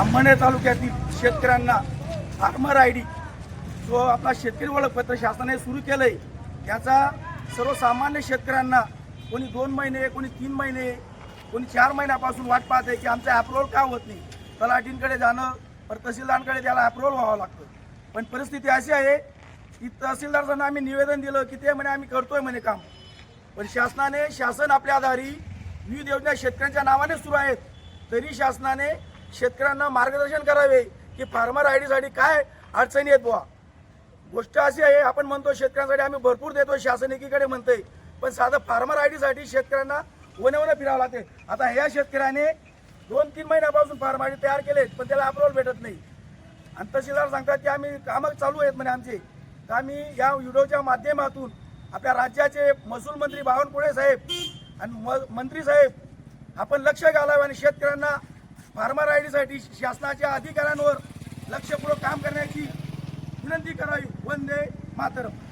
अंबने तालुक्यातील शेतकऱ्यांना farmer I D जो आपला शेतकरी ओळखपत्र शासनाने सुरू केलंय त्याचा सर्वसामान्य शेतकऱ्यांना कोणी दोन महिने कोणी तीन महिने कोणी चार महिन्यापासून वाट पाहत आहे की आमचं अप्रुव्हल का होत नाही? तलाठींकडे जाणं पर तहसीलदारांकडे त्याला अप्रुव्हल व्हावं लागतं. पण परिस्थिती अशी आहे की तहसीलदारांना आम्ही निवेदन दिलं की ते म्हणे आम्ही करतोय म्हणे काम. पण शासनाने शासन आपल्या आधारी विविध योजना शेतकऱ्यांच्या नावाने सुरू आहेत. तरी शासनाने शेतकऱ्यांना मार्गदर्शन करावे की फार्मर आय डीसाठी काय अडचणी आहेत बुवा? गोष्ट अशी आहे आपण म्हणतो शेतकऱ्यांसाठी आम्ही भरपूर देतो शासन एकीकडे म्हणतोय. पण साधं फार्मर आय डीसाठी शेतकऱ्यांना वने वने फिरावं लागते आता ह्या शेतकऱ्याने दोन तीन महिन्यापासून फार्म आय डी तयार केलेत पण त्याला अप्रुव्हल भेटत नाही. आणि तहसीलदार सांगतात की आम्ही कामं चालू आहेत म्हणे आमचे तर आम्ही या व्हिडिओच्या माध्यमातून आपल्या राज्याचे महसूल मंत्री बावनकुळे साहेब आणि म- मंत्री साहेब आपण लक्ष घालावं आणि शेतकऱ्यांना फार्मर आय डीसाठी शासनाच्या अधिकाऱ्यांवर लक्षपूर्वक काम करण्याची विनंती करावी. वंदे मातरम.